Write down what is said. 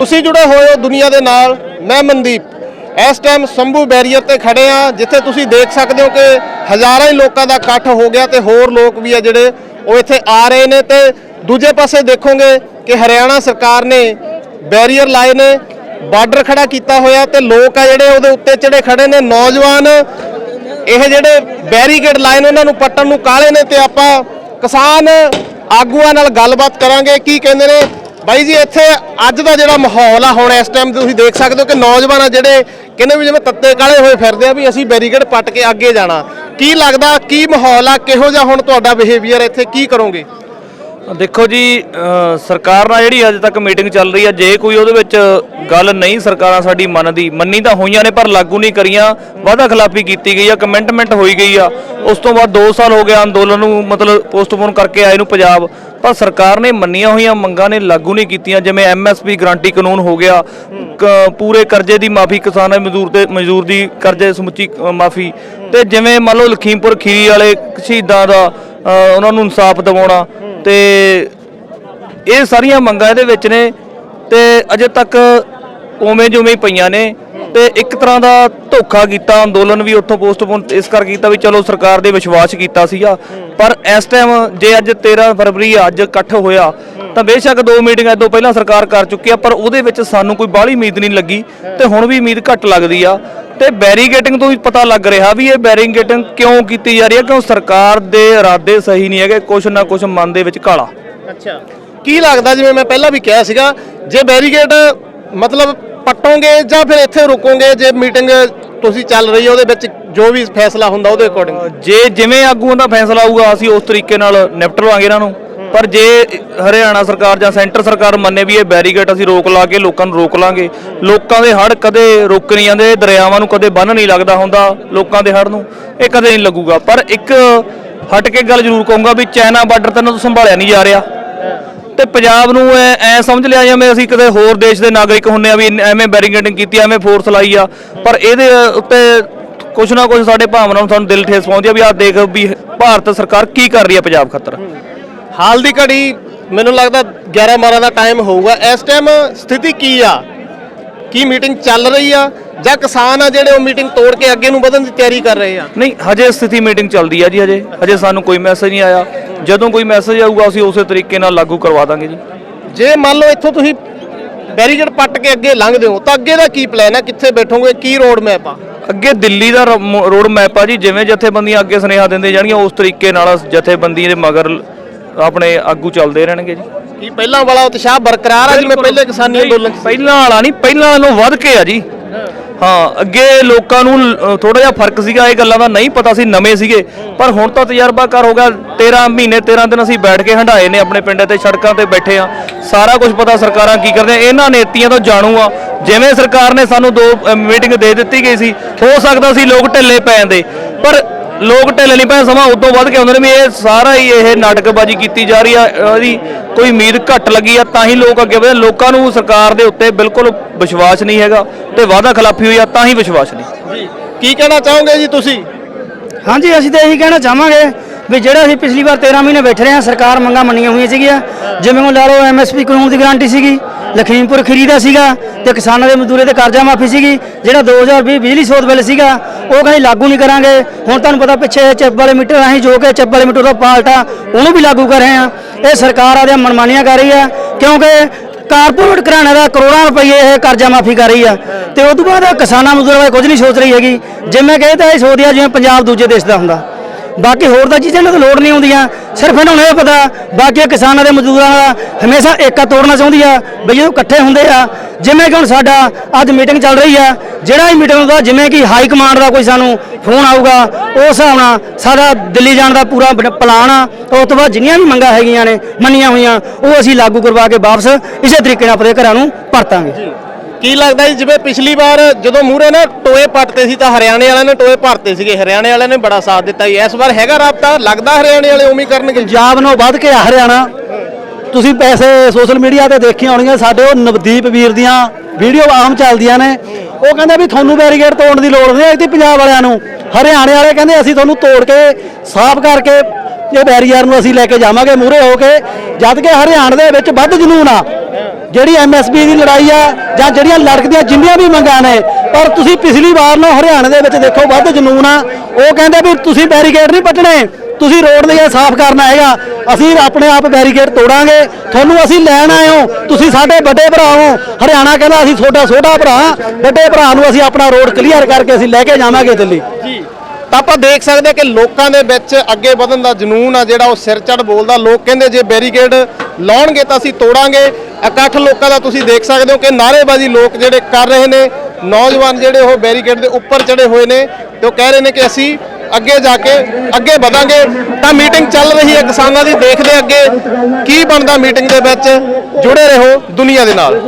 ਤੁਸੀਂ ਜੁੜੇ ਹੋਏ ਹੋ ਦੁਨੀਆ ਦੇ ਨਾਲ, ਮੈਂ ਮਨਦੀਪ। ਇਸ ਟਾਈਮ ਸੰਭੂ ਬੈਰੀਅਰ ਤੇ ਖੜੇ ਆ ਜਿੱਥੇ ਤੁਸੀਂ ਦੇਖ ਸਕਦੇ ਹੋ ਕਿ ਹਜ਼ਾਰਾਂ ਹੀ ਲੋਕਾਂ ਦਾ ਇਕੱਠ ਹੋ ਗਿਆ ਤੇ ਹੋਰ ਲੋਕ ਵੀ ਆ ਜਿਹੜੇ ਉਹ ਇੱਥੇ ਆ ਰਹੇ ਨੇ ਤੇ ਦੂਜੇ ਪਾਸੇ ਦੇਖੋਗੇ ਕਿ ਹਰਿਆਣਾ ਸਰਕਾਰ ਨੇ ਬੈਰੀਅਰ ਲਾਏ ਨੇ, ਬਾਰਡਰ ਖੜਾ ਕੀਤਾ ਹੋਇਆ ਤੇ ਲੋਕ ਆ ਜਿਹੜੇ ਉਹਦੇ ਉੱਤੇ ਚੜੇ ਖੜੇ ਨੇ, ਨੌਜਵਾਨ। ਇਹ ਜਿਹੜੇ ਬੈਰੀਕੇਡ ਲਾਏ ਨੇ, ਉਹਨਾਂ ਨੂੰ ਪੱਟਣ ਨੂੰ ਕਾਲੇ ਨੇ ਤੇ ਆਪਾਂ ਕਿਸਾਨ ਆਗੂਆਂ ਨਾਲ ਗੱਲਬਾਤ ਕਰਾਂਗੇ, ਕੀ ਕਹਿੰਦੇ ਨੇ ਬਾਈ ਜੀ, ਇੱਥੇ ਅੱਜ ਦਾ ਜਿਹੜਾ ਮਾਹੌਲ ਆ, ਹੁਣ ਇਸ ਟਾਈਮ ਤੁਸੀਂ ਦੇਖ ਸਕਦੇ ਹੋ ਕਿ ਨੌਜਵਾਨ ਆ ਜਿਹੜੇ ਕਹਿੰਦੇ ਵੀ ਜਿਵੇਂ ਤੱਤੇ ਕਾਲੇ ਹੋਏ ਫਿਰਦੇ ਆ ਵੀ ਅਸੀਂ ਬੈਰੀਕੇਡ ਪੱਟ ਕੇ ਅੱਗੇ ਜਾਣਾ। ਕੀ ਲੱਗਦਾ, ਕੀ ਮਾਹੌਲ ਆ, ਕਿਹੋ ਜਿਹਾ ਹੁਣ ਤੁਹਾਡਾ ਬਿਹੇਵੀਅਰ ਇੱਥੇ ਕੀ ਕਰੋਗੇ? ਦੇਖੋ ਜੀ ਸਰਕਾਰ ਨਾਲ ਜਿਹੜੀ ਅੱਜ ਤੱਕ ਮੀਟਿੰਗ ਚੱਲ ਰਹੀ ਆ, ਜੇ ਕੋਈ ਉਹਦੇ ਵਿੱਚ ਗੱਲ ਨਹੀਂ ਸਰਕਾਰਾਂ ਸਾਡੀ ਮੰਨਦੀ, ਮੰਨੀ ਤਾਂ ਹੋਈਆਂ ਨੇ, ਪਰ ਲਾਗੂ ਨਹੀਂ ਕਰੀਆਂ, ਵਾਅਦਾ ਖਿਲਾਫੀ ਕੀਤੀ ਗਈ ਆ ਕਮਿਟਮੈਂਟ ਹੋਈ ਗਈ ਆ। ਉਸ ਤੋਂ ਬਾਅਦ 2 ਸਾਲ ਹੋ ਗਏ ਅੰਦੋਲਨ ਨੂੰ ਮਤਲਬ ਪੋਸਟਪੋਨ ਕਰਕੇ ਆਏ ਨੂੰ ਪੰਜਾਬ। ਪਰ ਸਰਕਾਰ ਨੇ ਮੰਨੀਆਂ ਹੋਈਆਂ ਮੰਗਾਂ ਨੇ ਲਾਗੂ ਨਹੀਂ ਕੀਤੀਆਂ, ਜਿਵੇਂ ਐਮਐਸਪੀ ਗਰੰਟੀ ਕਾਨੂੰਨ ਹੋ ਗਿਆ, ਕ- ਪੂਰੇ ਕਰਜ਼ੇ ਦੀ ਮਾਫੀ, ਕਿਸਾਨ ਮਜ਼ਦੂਰ ਤੇ, ਮਜ਼ਦੂਰ ਦੀ ਕਰਜ਼ੇ ਸਮੁੱਚੀ ਮਾਫੀ ਤੇ ਜਿਵੇਂ ਮੰਨ ਲਓ ਲਖੀਮਪੁਰ ਖੀਰੀ ਵਾਲੇ ਸ਼ਹੀਦਾਂ ਦਾ ਉਹਨਾਂ ਨੂੰ ਇਨਸਾਫ ਦਿਵਾਉਣਾ ਤੇ ਇਹ ਸਾਰੀਆਂ ਮੰਗਾਂ ਇਹਦੇ ਵਿੱਚ ਨੇ ਤੇ ਅਜੇ ਤੱਕ ਉਵੇਂ ਜਿਵੇਂ ਪਈਆਂ ਨੇ। ਤੇ ਇੱਕ ਤਰ੍ਹਾਂ ਦਾ ਧੋਖਾ ਕੀਤਾ ਅੰਦੋਲਨ ਵੀ ਉੱਥੋਂ ਪੋਸਟਪੋਨ ਇਸ ਕਰ ਕੀਤਾ ਵੀ ਚਲੋ ਸਰਕਾਰ ਦੇ ਵਿਸ਼ਵਾਸ ਕੀਤਾ ਸੀਗਾ। ਪਰ ਇਸ ਟਾਈਮ ਜੇ ਅੱਜ 13 ਫਰਵਰੀ ਅੱਜ ਇਕੱਠ ਹੋਇਆ ਤਾਂ ਬੇਸ਼ੱਕ ਦੋ ਮੀਟਿੰਗਾਂ ਤੋਂ ਪਹਿਲਾਂ ਸਰਕਾਰ ਕਰ ਚੁੱਕੀ ਆ ਪਰ ਉਹਦੇ ਵਿੱਚ ਸਾਨੂੰ ਕੋਈ ਬਾਹਲੀ ਉਮੀਦ ਨਹੀਂ ਲੱਗੀ ਤੇ ਹੁਣ ਵੀ ਉਮੀਦ ਘੱਟ ਲੱਗਦੀ ਆ। ਤੇ ਬੈਰੀਗੇਟਿੰਗ ਤੋਂ ਵੀ ਪਤਾ ਲੱਗ ਰਿਹਾ ਵੀ ਇਹ ਬੈਰੀਗੇਟਿੰਗ ਕਿਉਂ ਕੀਤੀ ਜਾ ਰਹੀ ਹੈ ਕਿਉਂ ਸਰਕਾਰ ਦੇ ਇਰਾਦੇ ਸਹੀ ਨਹੀਂ ਹੈਗੇ ਕੁਛ ਨਾ ਕੁਛ ਮਨ ਦੇ ਵਿੱਚ ਕਾਲਾ। ਅੱਛਾ। ਕੀ ਲੱਗਦਾ ਜਿਵੇਂ ਮੈਂ ਪਹਿਲਾਂ ਵੀ ਕਿਹਾ ਸੀਗਾ ਜੇ ਬੈਰੀਕੇਡ ਮਤਲਬ ਪੱਟੋਗੇ ਜਾਂ ਫਿਰ ਇੱਥੇ ਰੁਕੋਗੇ ਜੇ ਮੀਟਿੰਗ ਤੁਸੀਂ ਚੱਲ ਰਹੀ ਹੈ ਉਹਦੇ ਵਿੱਚ ਜੋ ਵੀ ਫੈਸਲਾ ਹੁੰਦਾ ਉਹਦੇ ਅਕੋਰਡਿੰਗ ਜੇ ਜਿਵੇਂ ਆਗੂਆਂ ਦਾ ਫੈਸਲਾ ਆਊਗਾ ਅਸੀਂ ਉਸ ਤਰੀਕੇ ਨਾਲ ਨਿਪਟ ਲਵਾਂਗੇ ਇਹਨਾਂ ਨੂੰ। ਪਰ ਜੇ ਹਰਿਆਣਾ ਸਰਕਾਰ ਜਾਂ ਸੈਂਟਰ ਸਰਕਾਰ ਮੰਨੇ ਵੀ ਇਹ ਬੈਰੀਕੇਡ ਅਸੀਂ ਰੋਕ ਲਾ ਕੇ ਲੋਕਾਂ ਨੂੰ ਰੋਕ ਲਾਂਗੇ ਲੋਕਾਂ ਦੇ ਹੜ ਕਦੇ ਰੁਕ ਨਹੀਂ ਜਾਂਦੇ ਦਰਿਆਵਾਂ ਨੂੰ ਕਦੇ ਬੰਨ ਨਹੀਂ ਲੱਗਦਾ ਹੁੰਦਾ ਲੋਕਾਂ ਦੇ ਹੜ ਨੂੰ ਇਹ ਕਦੇ ਨਹੀਂ ਲੱਗੂਗਾ। ਪਰ ਇੱਕ ਹਟ ਕੇ ਗੱਲ ਜ਼ਰੂਰ ਕਹੂੰਗਾ ਵੀ ਚਾਈਨਾ ਬਾਰਡਰ ਤਾਂ ਇਹਨਾਂ ਤੋਂ ਸੰਭਾਲਿਆ ਨਹੀਂ ਜਾ ਰਿਹਾ। ਤੇ ਪੰਜਾਬ ਨੂੰ ਐ ਐ ਸਮਝ ਲਿਆ ਜਿਵੇਂ ਅਸੀਂ ਕਿਤੇ ਹੋਰ ਦੇਸ਼ ਦੇ ਨਾਗਰਿਕ ਹੁੰਨੇ ਆ ਵੀ ਐਵੇਂ ਬੈਰੀਕੇਡਿੰਗ ਕੀਤੀ ਐਵੇਂ ਫੋਰਸ ਲਾਈ ਆ। ਪਰ ਇਹਦੇ ਉੱਤੇ ਕੁਛ ਨਾ ਕੁਛ ਸਾਡੇ ਭਾਵਨਾ ਨੂੰ ਸਾਨੂੰ ਦਿਲ ਠੇਸ ਪਹੁੰਚਦੀ ਆ ਵੀ ਆਹ ਦੇਖ ਵੀ ਭਾਰਤ ਸਰਕਾਰ ਕੀ ਕਰ ਰਹੀ ਹੈ ਪੰਜਾਬ ਖਾਤਰ। ਹਾਲ ਦੀ ਘੜੀ ਮੈਨੂੰ ਲੱਗਦਾ 11 12 ਦਾ ਟਾਈਮ ਹੋਊਗਾ। ਇਸ ਟਾਈਮ ਸਥਿਤੀ ਕੀ ਆ? ਕੀ ਮੀਟਿੰਗ ਚੱਲ ਰਹੀ ਆ? ਜਾਂ ਕਿਸਾਨ ਆ ਜਿਹੜੇ ਉਹ ਮੀਟਿੰਗ ਤੋੜ ਕੇ ਅੱਗੇ ਨੂੰ ਵਧਣ ਦੀ ਤਿਆਰੀ ਕਰ ਰਹੇ ਆ? ਨਹੀਂ ਹਜੇ ਸਥਿਤੀ ਮੀਟਿੰਗ ਚੱਲਦੀ ਆ ਜੀ ਹਜੇ। ਹਜੇ ਸਾਨੂੰ ਕੋਈ ਮੈਸੇਜ ਨਹੀਂ ਆਇਆ। ਜਦੋਂ ਕੋਈ ਮੈਸੇਜ ਆਊਗਾ ਅਸੀਂ ਉਸੇ ਤਰੀਕੇ ਨਾਲ ਲਾਗੂ ਕਰਵਾ ਦਾਂਗੇ ਜੀ। ਜੇ ਮੰਨ ਲਓ ਇੱਥੋਂ ਤੁਸੀਂ ਬੈਰੀਕੇਡ ਪੱਟ ਕੇ ਅੱਗੇ ਲੰਘਦੇ ਹੋ ਤਾਂ ਅੱਗੇ ਦਾ ਕੀ ਪਲਾਨ ਹੈ? ਕਿੱਥੇ ਬੈਠੋਗੇ? ਕੀ ਰੋਡ ਮੈਪ ਆ? ਅੱਗੇ ਦਿੱਲੀ ਦਾ ਰੋਡ ਮੈਪ ਆ ਜੀ ਜਿਵੇਂ ਜਥੇਬੰਦੀਆਂ ਅੱਗੇ ਸੁਨੇਹਾ ਦਿੰਦੇ ਜਾਣਗੀਆਂ ਉਸ ਤਰੀਕੇ ਨਾਲ ਜਥੇਬੰਦੀਆਂ ਦੇ ਮਗਰ ਆਪਣੇ ਆਗੂ ਚੱਲਦੇ ਰਹਿਣਗੇ ਜੀ। ਕੀ ਪਹਿਲਾਂ ਵਾਲਾ ਉਤਸ਼ਾਹ ਬਰਕਰਾਰ ਆ ਜਿਵੇਂ ਪਹਿਲੇ ਕਿਸਾਨੀ ਅੰਦੋਲਨ? ਪਹਿਲਾਂ ਵਾਲਾ ਨਹੀਂ ਪਹਿਲਾਂ ਨਾਲੋਂ ਵੱਧ ਕੇ ਆ ਜੀ। ਹਾਂ, ਅੱਗੇ ਲੋਕਾਂ ਨੂੰ ਥੋੜਾ ਜਿਹਾ ਫ਼ਰਕ ਸੀਗਾ ਇਹ ਗੱਲਾਂ ਦਾ, ਨਹੀਂ ਪਤਾ ਸੀ, ਨਵੇਂ ਸੀਗੇ। ਪਰ ਹੁਣ ਤਾਂ ਤਜਰਬਾ ਕਰ ਹੋ ਗਿਆ 13 ਮਹੀਨੇ 13 ਦਿਨ ਅਸੀਂ ਬੈਠ ਕੇ ਹੰਡਾਏ ਨੇ ਆਪਣੇ ਪਿੰਡ ਤੇ, ਸੜਕਾਂ ਤੇ ਬੈਠੇ ਆ ਸਾਰਾ ਕੁਝ ਪਤਾ ਸਰਕਾਰਾਂ ਕੀ ਕਰਦੇ ਇਹਨਾਂ ਨੇਤੀਆਂ ਤੋਂ ਜਾਣੂ ਆ ਜਿਵੇਂ ਸਰਕਾਰ ਨੇ ਸਾਨੂੰ ਦੋ ਮੀਟਿੰਗ ਦੇ ਦਿੱਤੀ ਗਈ ਸੀ, ਹੋ ਸਕਦਾ ਸੀ ਲੋਕ ਢਿੱਲੇ ਪੈ ਜਾਂਦੇ ਪਰ ਲੋਕ ਢਿੱਲੇ ਨਹੀਂ ਪਏ ਸਮਾਂ ਉਦੋਂ ਵੱਧ ਕੇ ਆਉਂਦੇ ਨੇ ਵੀ ਇਹ ਸਾਰਾ ਹੀ ਇਹ ਨਾਟਕਬਾਜ਼ੀ ਕੀਤੀ ਜਾ ਰਹੀ ਆ ਇਹਦੀ ਕੋਈ ਉਮੀਦ ਘੱਟ ਲੱਗੀ ਆ ਤਾਂ ਹੀ ਲੋਕ ਅੱਗੇ ਵਧੇ। ਲੋਕਾਂ ਨੂੰ ਸਰਕਾਰ ਦੇ ਉੱਤੇ ਬਿਲਕੁਲ ਵਿਸ਼ਵਾਸ ਨਹੀਂ ਹੈਗਾ ਤੇ ਵਾਅਦਾ ਖਿਲਾਫੀ ਹੋਈ ਆ ਤਾਂ ਹੀ ਵਿਸ਼ਵਾਸ ਨਹੀਂ। ਜੀ ਕੀ ਕਹਿਣਾ ਚਾਹੋਗੇ ਜੀ ਤੁਸੀਂ? ਹਾਂਜੀ ਅਸੀਂ ਤਾਂ ਇਹੀ ਕਹਿਣਾ ਚਾਹਾਂਗੇ ਵੀ ਜਿਹੜਾ ਅਸੀਂ ਪਿਛਲੀ ਵਾਰ 13 ਮਹੀਨੇ ਬੈਠੇ ਰਹੇ ਹਾਂ ਸਰਕਾਰ ਮੰਗਾਂ ਮੰਨੀਆਂ ਹੋਈਆਂ ਸੀਗੀਆਂ। ਜਿਵੇਂ ਉਹ ਲਾ ਲਓ ਐਮਐਸਪੀ ਕਾਨੂੰਨ ਦੀ ਗਾਰੰਟੀ ਸੀਗੀ। ਲਖੀਮਪੁਰ ਖੀਰੀ ਦਾ ਸੀਗਾ ਤੇ ਕਿਸਾਨਾਂ ਦੇ ਮਜ਼ਦੂਰੇ ਤੇ ਕਰਜ਼ਾ ਮਾਫੀ ਸੀਗੀ, ਜਿਹੜਾ 2020 ਬਿਜਲੀ ਸੋਧ ਬਿੱਲ ਸੀਗਾ, ਉਹ ਕਹਿੰਦੇ ਲਾਗੂ ਨਹੀਂ ਕਰਾਂਗੇ। ਹੁਣ ਤੁਹਾਨੂੰ ਪਤਾ ਪਿੱਛੇ ਚਿੱਪ ਵਾਲੇ ਮੀਟਰ ਰਾਹੀਂ ਜੋ ਕਿ ਚਿੱਪ ਵਾਲੇ ਮੀਟਰ ਦਾ ਪਾਲਟਾ, ਉਹਨੂੰ ਵੀ ਲਾਗੂ ਕਰ ਰਹੇ ਆ ਇਹ ਸਰਕਾਰ ਆਦੇ ਮਨਮਾਨੀਆਂ ਕਰ ਰਹੀ ਆ, ਕਿਉਂਕਿ ਕਾਰਪੋਰੇਟ ਘਰਾਣੇ ਦਾ ਕਰੋੜਾਂ ਰੁਪਏ ਇਹ ਕਰਜ਼ਾ ਮਾਫੀ ਕਰ ਰਹੀ ਆ। ਤੇ ਉਸ ਤੋਂ ਬਾਅਦ ਕਿਸਾਨਾਂ ਮਜ਼ਦੂਰਾਂ ਬਾਰੇ ਕੁਝ ਨਹੀਂ ਸੋਚ ਰਹੀ ਹੈਗੀ। ਜਿਵੇਂ ਕਹਿੰਦਾ ਇਹ ਸੋਚਦੀ ਆ ਜਿਵੇਂ ਪੰਜਾਬ ਦੂਜੇ ਦੇਸ਼ ਦਾ ਹੁੰਦਾ। ਬਾਕੀ ਹੋਰ ਤਾਂ ਚੀਜ਼ਾਂ ਨੂੰ ਤਾਂ ਲੋੜ ਨਹੀਂ ਹੁੰਦੀਆਂ। ਸਿਰਫ ਇਹਨਾਂ ਨੂੰ ਇਹ ਪਤਾ, ਬਾਕੀ ਕਿਸਾਨਾਂ ਦੇ ਮਜ਼ਦੂਰਾਂ ਦਾ ਹਮੇਸ਼ਾ ਏਕਾ ਤੋੜਨਾ ਚਾਹੁੰਦੀ ਆ, ਬਈ ਜਦੋਂ ਇਕੱਠੇ ਹੁੰਦੇ ਆ, ਜਿਵੇਂ ਕਿ ਹੁਣ ਸਾਡਾ ਅੱਜ ਮੀਟਿੰਗ ਚੱਲ ਰਹੀ ਆ, ਜਿਹੜਾ ਹੀ ਮੀਟਿੰਗ ਹੁੰਦਾ, ਜਿਵੇਂ ਕਿ ਹਾਈ ਕਮਾਂਡ ਦਾ ਕੋਈ ਸਾਨੂੰ ਫੋਨ ਆਊਗਾ, ਉਸ ਹਿਸਾਬ ਨਾਲ ਸਾਡਾ ਦਿੱਲੀ ਜਾਣ ਦਾ ਪੂਰਾ ਪਲਾਨ ਆ, ਉਸ ਤੋਂ ਬਾਅਦ ਜਿੰਨੀਆਂ ਵੀ ਮੰਗਾਂ ਹੈਗੀਆਂ ਨੇ, ਮੰਨੀਆਂ ਹੋਈਆਂ, ਉਹ ਅਸੀਂ ਲਾਗੂ ਕਰਵਾ ਕੇ ਵਾਪਸ ਇਸੇ ਤਰੀਕੇ ਨਾਲ ਆਪਣੇ ਘਰਾਂ ਨੂੰ ਪਰਤਾਂਗੇ। ਕੀ ਲੱਗਦਾ ਜੀ, ਜਿਵੇਂ ਪਿਛਲੀ ਵਾਰ ਜਦੋਂ ਮੂਹਰੇ ਨਾ ਟੋਏ ਪੱਟਦੇ ਸੀ ਤਾਂ ਹਰਿਆਣੇ ਵਾਲਿਆਂ ਨੇ ਟੋਏ ਭਰਤੇ ਸੀਗੇ। ਹਰਿਆਣੇ ਵਾਲਿਆਂ ਨੇ ਬੜਾ ਸਾਥ ਦਿੱਤਾ ਜੀ। ਇਸ ਵਾਰ ਹੈਗਾ ਰਾਬਤਾ? ਲੱਗਦਾ ਹਰਿਆਣੇ ਵਾਲੇ ਉਵੇਂ ਕਰਨਗੇ? ਪੰਜਾਬ ਨੂੰ ਵੱਧ ਕੇ ਆ ਹਰਿਆਣਾ। ਤੁਸੀਂ ਪੈਸੇ ਸੋਸ਼ਲ ਮੀਡੀਆ ਤੇ ਦੇਖੀਆਂ ਹੋਣੀਆਂ ਸਾਡੇ ਉਹ ਨਵਦੀਪ ਵੀਰ ਦੀਆਂ ਵੀਡੀਓ ਆਮ ਚੱਲਦੀਆਂ ਨੇ। ਉਹ ਕਹਿੰਦੇ ਵੀ ਤੁਹਾਨੂੰ ਬੈਰੀਕੇਡ ਤੋੜਨ ਦੀ ਲੋੜ ਨਹੀਂ ਹੈ ਪੰਜਾਬ ਵਾਲਿਆਂ ਨੂੰ। ਹਰਿਆਣੇ ਵਾਲੇ ਕਹਿੰਦੇ, ਅਸੀਂ ਤੁਹਾਨੂੰ ਤੋੜ ਕੇ, ਸਾਫ਼ ਕਰਕੇ, ਇਹ ਬੈਰੀਅਰ ਨੂੰ ਅਸੀਂ ਲੈ ਕੇ ਜਾਵਾਂਗੇ ਮੂਹਰੇ ਹੋ ਕੇ। ਜਦ ਕਿ ਹਰਿਆਣਾ ਦੇ ਵਿੱਚ ਵੱਧ ਜਨੂਨ ਆ। ਜਿਹੜੀ ਐਮਐਸਪੀ ਦੀ ਲੜਾਈ ਆ ਜਾਂ ਜਿਹੜੀਆਂ ਲੜਕਦੀਆਂ ਜਿੰਨੀਆਂ ਵੀ ਮੰਗਾਂ ਨੇ, ਪਰ ਤੁਸੀਂ ਪਿਛਲੀ ਵਾਰ ਨੂੰ ਹਰਿਆਣੇ ਦੇ ਵਿੱਚ ਦੇਖੋ ਵੱਧ ਜਨੂਨ ਆ। ਉਹ ਕਹਿੰਦੇ ਵੀ ਤੁਸੀਂ ਬੈਰੀਕੇਡ ਨਹੀਂ ਪੱਟਣੇ, ਤੁਸੀਂ ਰੋਡ ਦੇ ਇਹ ਸਾਫ਼ ਕਰਨਾ ਹੈਗਾ, ਅਸੀਂ ਆਪਣੇ ਆਪ ਬੈਰੀਕੇਡ ਤੋੜਾਂਗੇ, ਤੁਹਾਨੂੰ ਅਸੀਂ ਲੈਣ ਆਏ ਹੋ, ਤੁਸੀਂ ਸਾਡੇ ਵੱਡੇ ਭਰਾ ਹੋ। ਹਰਿਆਣਾ ਕਹਿੰਦਾ ਅਸੀਂ ਤੁਹਾਡਾ ਛੋਟਾ ਭਰਾ, ਵੱਡੇ ਭਰਾ ਨੂੰ ਅਸੀਂ ਆਪਣਾ ਰੋਡ ਕਲੀਅਰ ਕਰਕੇ ਅਸੀਂ ਲੈ ਕੇ ਜਾਵਾਂਗੇ ਦਿੱਲੀ। ਤਾਂ ਆਪਾਂ ਦੇਖ ਸਕਦੇ ਹਾਂ ਕਿ ਲੋਕਾਂ ਦੇ ਵਿੱਚ ਅੱਗੇ ਵਧਣ ਦਾ ਜਨੂਨ ਆ ਜਿਹੜਾ ਉਹ ਸਿਰ ਚੜ ਬੋਲਦਾ। ਲੋਕ ਕਹਿੰਦੇ ਜੇ ਬੈਰੀਕੇਡ ਲਾਉਣਗੇ ਤਾਂ ਅਸੀਂ ਤੋੜਾਂਗੇ। ਇਕੱਠ ਲੋਕਾਂ ਦਾ ਤੁਸੀਂ ਦੇਖ ਸਕਦੇ ਹੋ ਕਿ ਨਾਅਰੇਬਾਜ਼ੀ ਲੋਕ ਜਿਹੜੇ ਕਰ ਰਹੇ ਨੇ। ਨੌਜਵਾਨ ਜਿਹੜੇ ਉਹ ਬੈਰੀਕੇਡ ਦੇ ਉੱਪਰ ਚੜੇ ਹੋਏ ਨੇ ਤੇ ਉਹ ਕਹਿ ਰਹੇ ਨੇ ਕਿ ਅਸੀਂ ਅੱਗੇ ਜਾ ਕੇ ਅੱਗੇ ਵਧਾਂਗੇ। ਤਾਂ ਮੀਟਿੰਗ ਚੱਲ ਰਹੀ ਹੈ ਕਿਸਾਨਾਂ ਦੀ। ਦੇਖਦੇ ਅੱਗੇ ਕੀ ਬਣਦਾ ਮੀਟਿੰਗ ਦੇ ਵਿੱਚ। ਜੁੜੇ ਰਹੋ ਦੁਨੀਆ ਦੇ ਨਾਲ।